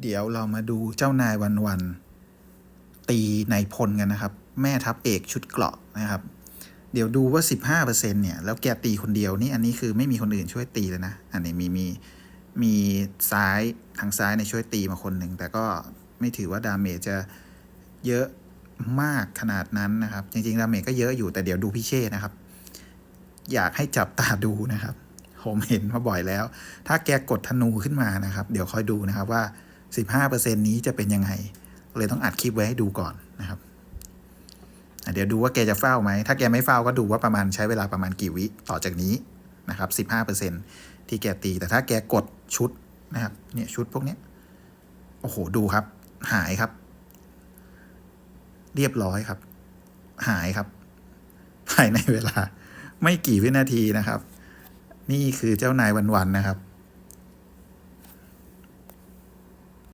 เดี๋ยวเรามาดูเจ้านายวันวันตีนายพลกันนะครับ แม่ทัพเอกชุดเกราะนะครับ เดี๋ยวดูว่า 15%เนี่ย แล้วแกตีคนเดียวนี่อันนี้คือไม่มีคนอื่นช่วยตีเลยนะ อันนี้มีมีมีซ้ายทางซ้ายในช่วยตีมาคนหนึ่ง แต่ก็ไม่ถือว่าดาเมจจะเยอะมากขนาดนั้นนะครับ จริงๆดาเมจก็เยอะอยู่แต่เดี๋ยวดูพี่เช่นะครับ อยากให้จับตาดูนะครับ ผมเห็นมาบ่อยแล้ว ถ้าแกกดธนูขึ้นมานะครับ เดี๋ยวคอยดูนะครับว่า 15%นี้จะเป็นยังไง เลยต้องอัดคลิปไว้ให้ดูก่อนนะครับ เดี๋ยวดูว่าแกจะเฝ้าไหม ถ้าแกไม่เฝ้าก็ดูว่าประมาณใช้เวลาประมาณกี่วิต่อจากนี้นะครับ 15%ที่แกตี แต่ถ้าแกกดชุดนะครับ เนี่ยชุดพวกนี้โอ้โห ดูครับ หายครับ เรียบร้อยครับ หายครับ ภายในเวลาไม่กี่วินาทีนะครับ นี่คือเจ้านายวันๆนะครับ